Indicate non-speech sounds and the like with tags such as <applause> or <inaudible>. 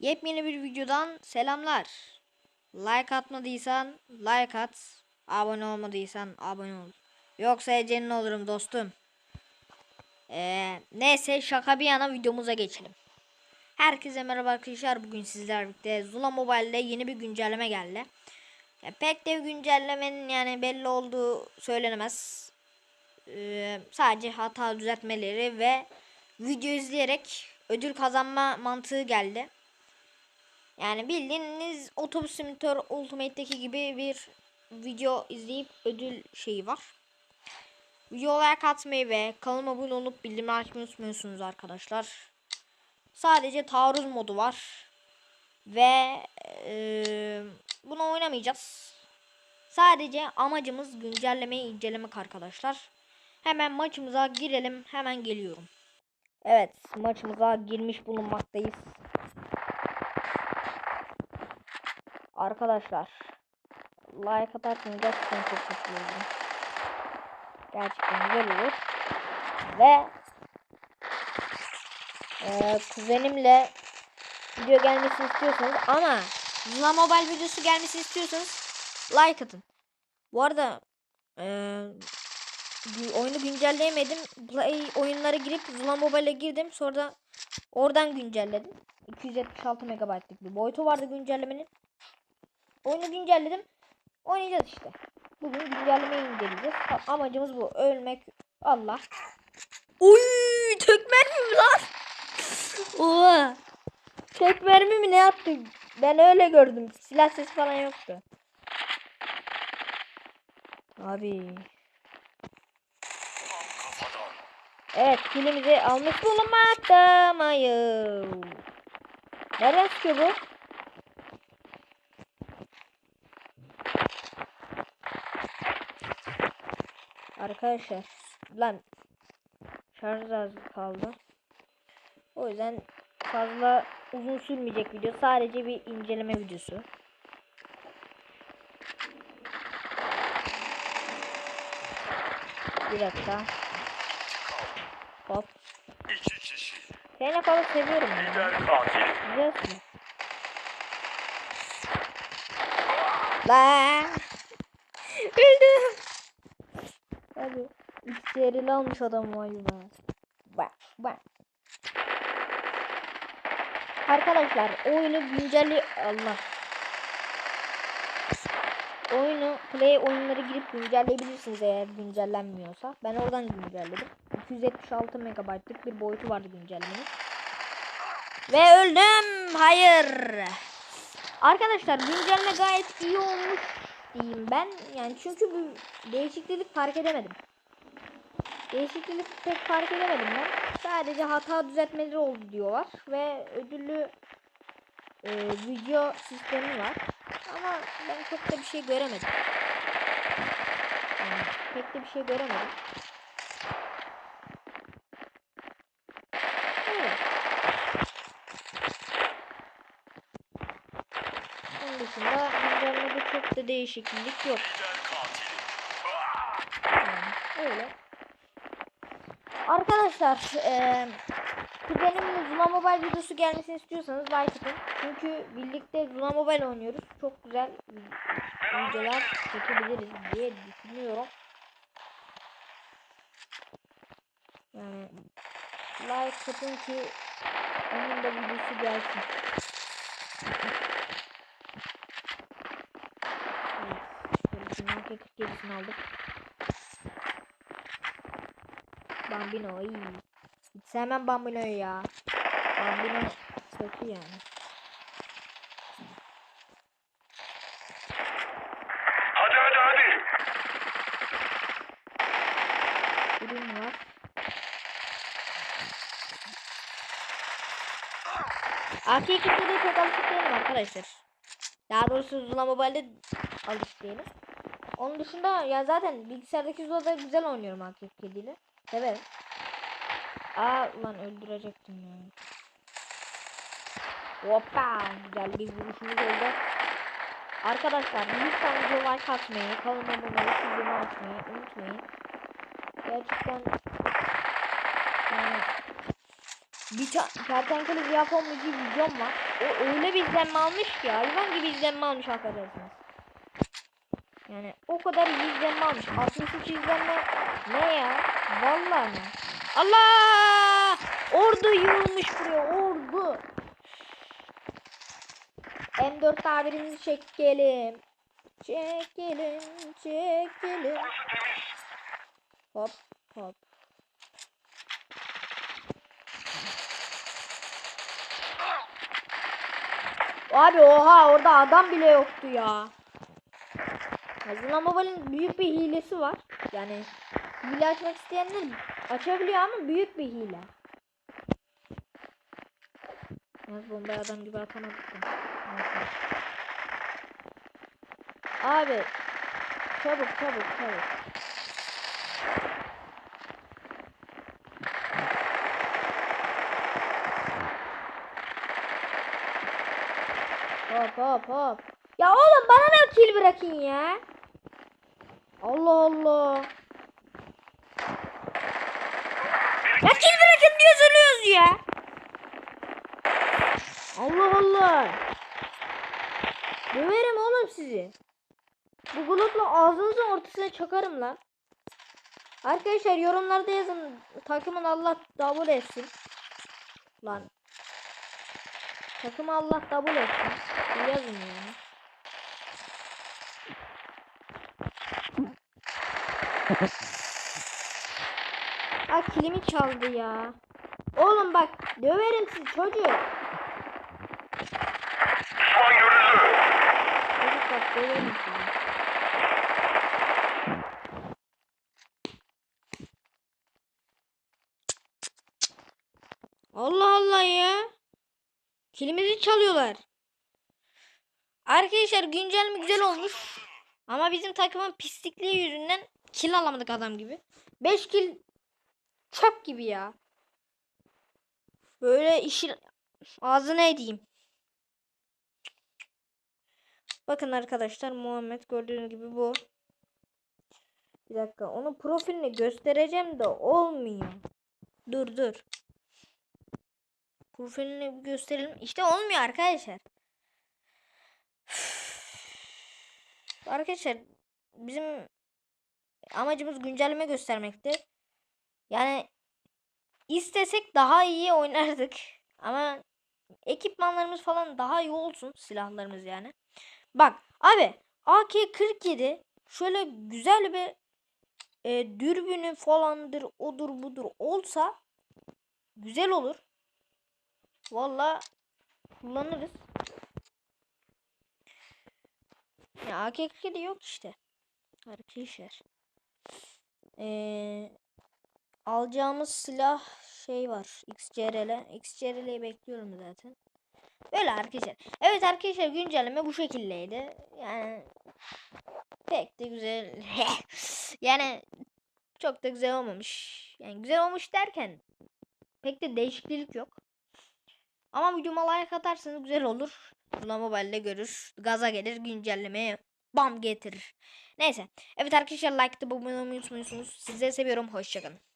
Yepyeni bir videodan selamlar. Like atmadıysan like at. Abone olmadıysan abone ol. Yoksa Ece'nin olurum dostum. Ee, neyse şaka bir yana videomuza geçelim. Herkese merhaba arkadaşlar. Bugün sizlerle birlikte Zula Mobile'de yeni bir güncelleme geldi. Ya pek de güncellemenin yani belli olduğu söylenemez. Ee, sadece hata düzeltmeleri ve video izleyerek ödül kazanma mantığı geldi. Yani bildiğiniz otobüs simülatör ultimate'deki gibi bir video izleyip ödül şeyi var. Videoya katmayı ve kanalıma abone olup bildirimleri açmayı unutmuyorsunuz arkadaşlar. Sadece taarruz modu var. Ve eee bunu oynamayacağız. Sadece amacımız güncellemeyi incelemek arkadaşlar. Hemen maçımıza girelim. Hemen geliyorum. Evet maçımıza girmiş bulunmaktayız. Arkadaşlar like atarsanız gerçekten çok mutlu. Gerçekten güzel olur. Ve e, kuzenimle video gelmesini istiyorsanız ama Zula Mobile videosu gelmesini istiyorsanız like atın. Bu arada e, oyunu güncelleyemedim. Play oyunlara girip Zula Mobile'e girdim. Sonra da oradan güncelledim. 276 MB'lık bir boyutu vardı güncellemenin. Oyunu güncelledim. Oynayacağız işte. Bugün güncellemeyi inceleyeceğiz. Amacımız bu. Ölmek. Allah. Uy, tek mermi mi lan? Oha. Tek mermi mi ne yaptı? Ben öyle gördüm. Silah sesi falan yoktu. Abi. Evet kilimizi almış bulunmaktayım. Nereden çıkıyor bu? Arkadaşlar lan şarj az kaldı. O yüzden fazla uzun sürmeyecek video. Sadece bir inceleme videosu. Bir dakika. Hop. İki kişi. Seni falan seviyorum. Lider katil. Güzelsin. Lan. Öldüm. Hadi. İki serili almış adam vay be. Bak bak. Arkadaşlar oyunu güncelli Allah. Oyunu play oyunları girip güncelleyebilirsiniz eğer güncellenmiyorsa. Ben oradan güncelledim. 276 MB'lık bir boyutu vardı güncellemenin. Ve öldüm. Hayır. Arkadaşlar güncelleme gayet iyi olmuş diyeyim ben. Yani çünkü bu değişiklik fark edemedim. Değişiklik pek fark edemedim ben. Sadece hata düzeltmeleri oldu diyorlar ve ödüllü e, video sistemi var. Ama ben çok da bir şey göremedim. Yani pek de bir şey göremedim. Evet. Onun dışında güncellemede çok da değişiklik yok. Öyle. Arkadaşlar eee kuzenimle Zula Mobile videosu gelmesini istiyorsanız like atın. Çünkü birlikte Zula Mobile oynuyoruz. Çok güzel videolar çekebiliriz diye düşünüyorum. Yani like atın ki onun da videosu gelsin. 47'sini AK-47'sini aldık. Bambino iyi. Hiç sevmem Bambino'yu ya. Bambino kötü yani. Hadi hadi hadi. Ürün var. AK-47'de çok alışık değilim arkadaşlar. Daha doğrusu Zula Mobile'de alışık değilim. Onun dışında ya zaten bilgisayardaki Zula'da güzel oynuyorum AK-47 ile. Severim. Aa ulan öldürecektim ya. Hoppa güzel bir vuruşumuz oldu. Arkadaşlar lütfen video like atmayı, kanalıma abone olup bildirim açmayı unutmayın. Gerçekten yani bir kertenkele Japon müziği videom var. O öyle bir izlenme almış ki hayvan gibi izlenme almış affedersiniz. Yani o kadar izlenme almış. 63 izlenme ne ya? Vallahi ne? Allah! Ordu yığılmış buraya ordu. M4 tabirimizi çekelim. Çekelim, çekelim. Hop, hop. Abi oha orada adam bile yoktu ya. Hazırlan Mobile'in büyük bir hilesi var. Yani hile açmak isteyenler açabiliyor ama büyük bir hile. Yalnız bombayı adam gibi atamadık. Abi çabuk çabuk çabuk. Hop hop hop. Ya oğlum bana da kill bırakın ya. Allah Allah. Ya kill bırakın diye söylüyoruz ya. Allah Allah. Döverim oğlum sizi. Bu glutla ağzınızın ortasına çakarım lan. Arkadaşlar yorumlarda yazın. Takımın Allah davul etsin. Lan. Takımı Allah davul etsin. Yazın yani. Aa kilimi çaldı ya. Oğlum bak döverim sizi çocuk. Düşman görüldü. Çocuk bak döverim sizi. Allah Allah ya. Kilimizi çalıyorlar. Arkadaşlar güncelleme güzel olmuş. Ama bizim takımın pislikliği yüzünden kill alamadık adam gibi. 5 kill çöp gibi ya. Böyle işin ağzına edeyim. Bakın arkadaşlar Muhammed gördüğünüz gibi bu. Bir dakika onun profilini göstereceğim de olmuyor. Dur dur. Profilini gösterelim. İşte olmuyor arkadaşlar. Arkadaşlar bizim amacımız güncelleme göstermekti. Yani istesek daha iyi oynardık. <laughs> Ama ekipmanlarımız falan daha iyi olsun. Silahlarımız yani. Bak abi AK-47 şöyle güzel bir e, dürbünü falandır odur budur olsa güzel olur. Valla kullanırız. Ya AK-47 yok işte. Arkadaşlar. Alacağımız silah şey var. XCRL. XCRL'yi bekliyorum zaten. Böyle arkadaşlar. Evet arkadaşlar güncelleme bu şekildeydi. Yani pek de güzel. <laughs> yani çok da güzel olmamış. Yani güzel olmuş derken pek de değişiklik yok. Ama videoma like atarsanız güzel olur. Zula Mobile'de görür. Gaza gelir güncellemeye bam getirir. Neyse. Evet arkadaşlar like'da abone olmayı unutmuyorsunuz. Sizleri seviyorum. Hoşçakalın.